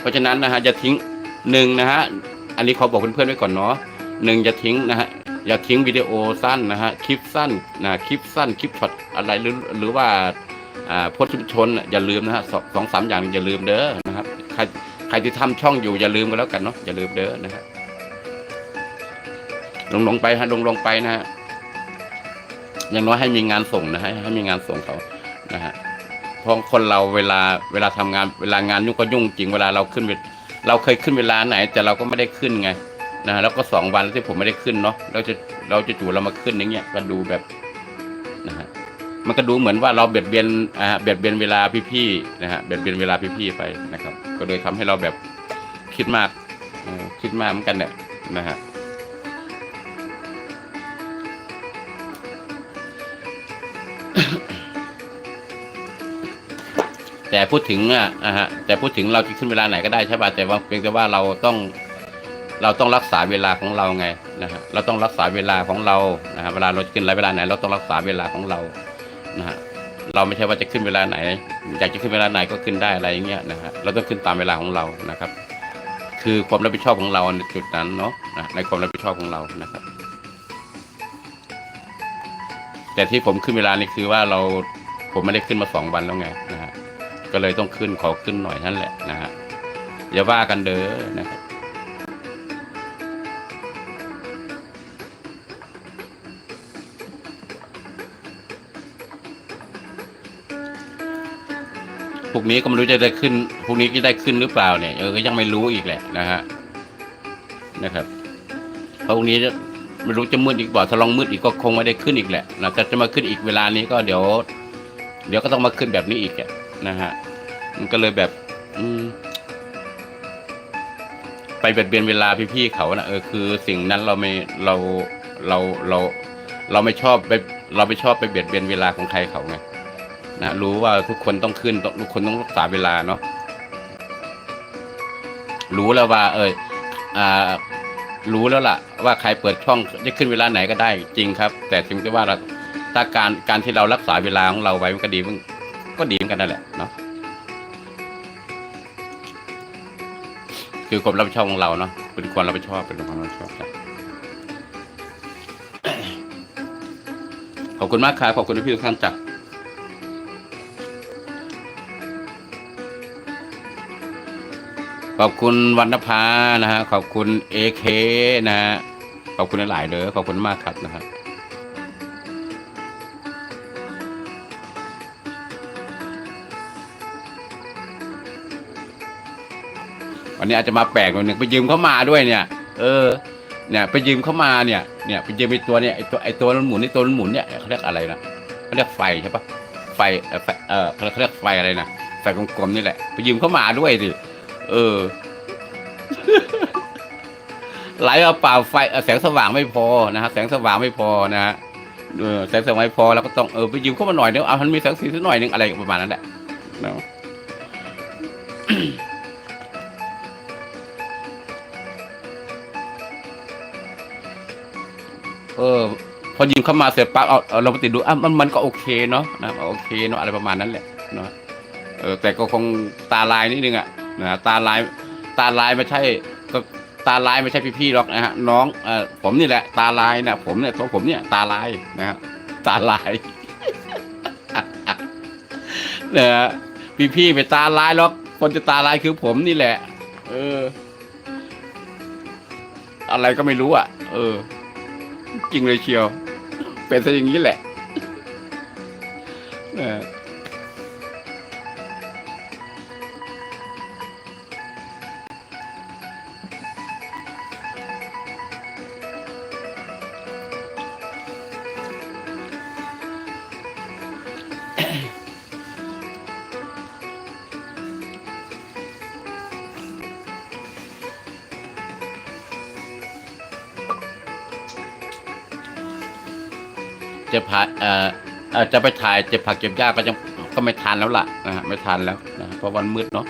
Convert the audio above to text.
เพราะฉะนั้นนะฮะจะทิ้งหนึ่งนะฮะอันนี้ขอบอกเพื่อนๆไว้ก่อนเนาะหนึ่งจะทิ้งนะฮะอย่าทิ้งวิดีโอสั้นนะฮะคลิปสั้นนะคลิปสั้นคลิปช็อตอะไรหรือหรือว่าอ่าโพสชุมชนอย่าลืมนะฮะสองสามอย่างอย่าลืมเด้อนะครับใครใครที่ทำช่องอยู่อย่าลืมกันแล้วกันเนาะอย่าลืมเด้อนะครับลงลงไปฮะลงลงไปนะฮะอย่างน้อยให้มีงานส่งนะฮะให้มีงานส่งเขานะฮะ เพราะคนเราเวลาเวลาทำงานเวลางานยุ่งก็ยุ่งจริงเวลาเราขึ้นเวเราเคยขึ้นเวลาไหน แต่เราก็ไม่ได้ขึ้นไงนะแล้วก็สองวันที่ผมไม่ได้ขึ้นเนาะเราจะเราจะจู่เรามาขึ้นอย่างเงี้ยก็ดูแบบนะฮะมันก็ดูเหมือนว่าเราเบียดเบียนอ่าเบียดเบียนเวลาพี่ๆนะฮะเบียดเบียนเวลาพี่ๆไปนะครับ ก็เลยทำให้เราแบบคิดมากคิดมากเหมือนกันเนี่ยนะฮะ แต่พูดถึงอะอะฮะแต่พูดถึงเราจะขึ้นเวลาไหนก็ได้ใช่ป่ะแต่ว่าเพียงแต่ว่าเราต้อง เราต้องรักษาเวลาของเราไงนะฮะเราต้องรักษาเวลาของเรานะฮะเวลาเราจะขึ้นเวลาไหน เราต้องรักษาเวลาของเรานะฮะเราไม่ใช่ว่าจะขึ้นเวลาไหน อยากจะขึ้นเวลาไหนก็ขึ้นได้อะไรอย่างเงี้ยนะฮะเราต้องขึ้นตามเวลาของเรานะครับ คือความรับผิดชอบของเราในจุดนั้นเนาะนะในความรับผิดชอบของเรานะครับ แต่ที่ผมขึ้นเวลานี่คือว่าเราผมไม่ได้ขึ้นมาสองวันแล้วไงนะฮะ ก็เลยต้องขึ้นขอขึ้นหน่อยนั่นแหละนะฮะอย่าว่ากันเด้อนะครับพวกนี้ก็ไม่รู้จะได้ขึ้นพวกนี้จะได้ขึ้นหรือเปล่าเนี่ยเออก็ยังไม่รู้อีกแหละนะฮะนะครับเพราะพวกนี้จะไม่รู้จะมืดอีกเปล่าถ้าลองมืดอีกก็คงไม่ได้ขึ้นอีกแหละนะแต่จะมาขึ้นอีกเวลานี้ก็เดี๋ยว เดี๋ยวก็ต้องมาขึ้นแบบนี้อีกอะ นะฮะมันก็เลยแบบอืไปเบียดเบียนเวลาพี่ๆเขานะเออคือสิ่งนั้นเราไม่เราเราเราเราไม่ชอบไปเราไม่ชอบไปเบียดเบียนเวลาของใครเขาไงนะรู้ว่าทุกคนต้องขึ้นทุกคนต้องรักษาเวลาเนาะรู้แล้วว่า เอออ่า รู้แล้วล่ะ ว่าใครเปิดช่องจะขึ้นเวลาไหนก็ได้จริงครับ แต่ถึงจะว่าเราถ้าการการที่เรารักษาเวลาของเราไว้มันก็ดีมัน ก็ดีเหมือนกันนั่นแหละเนาะคือความรับผิดชอบของเราเนาะเป็นความรับผิดชอบเป็นความรับผิดชอบครับขอบคุณมากครับขอบคุณพี่ทุกท่านจ้ะขอบคุณวรรณภานะฮะขอบคุณเอเคนะฮะขอบคุณหลายๆเด้อขอบคุณมากครับนะครั วันนี้อาจจะมาแปลกหน่อยหนึ่งไปยืมเขามาด้วยเนี่ย เออ เนี่ยไปยืมเขามาเนี่ย เนี่ยไปยืมไอตัวเนี่ยไอตัวไอตัวมันหมุนไอตัวมันหมุนเนี่ยเขาเรียกอะไรนะเขาเรียกไฟใช่ปะไฟเออไฟเออเขาเรียกไฟอะไรนะไฟกลมๆนี่แหละไปยืมเขามาด้วยดิเออไหลเอาเปล่าไฟแสงสว่างไม่พอนะฮะแสงสว่างไม่พอนะฮะเออแสงสว่างไม่พอเราก็ต้องเออไปยืมเข้ามาหน่อยนึงเอามันมีแสงสีสักหน่อยนึงอะไรประมาณนั้นแหละเนาะ เออ พอยืมเข้ามาเสร็จปั๊บเอาเอาเราไปติดดูอะมันมันก็โอเคเนาะนะโอเคเนาะอะไรประมาณนั้นแหละเนาะเออแต่ก็คงตาลายนิดนึงอะนะตาลายตาลายไม่ใช่ก็ตาลายไม่ใช่พี่ๆหรอกนะฮะน้องเออผมนี่แหละ ตาลายนะผมเนี่ยตัวผมเนี่ยตาลายนะฮะตาลายเนี่ยพี่ๆไปตาลายหรอกคนจะตาลายคือผมนี่แหละ เออ อะไรก็ไม่รู้อะ เออ จริงเลยเชียว เป็นซะอย่างนี้แหละ เออ จะพาเอ่อเอ่อจะไปถ่ายเจ็บผักเก็บหญ้าก็จะก็ไม่ทานแล้วล่ะนะฮะไม่ทานแล้วนะเพราะวันมืดเนาะ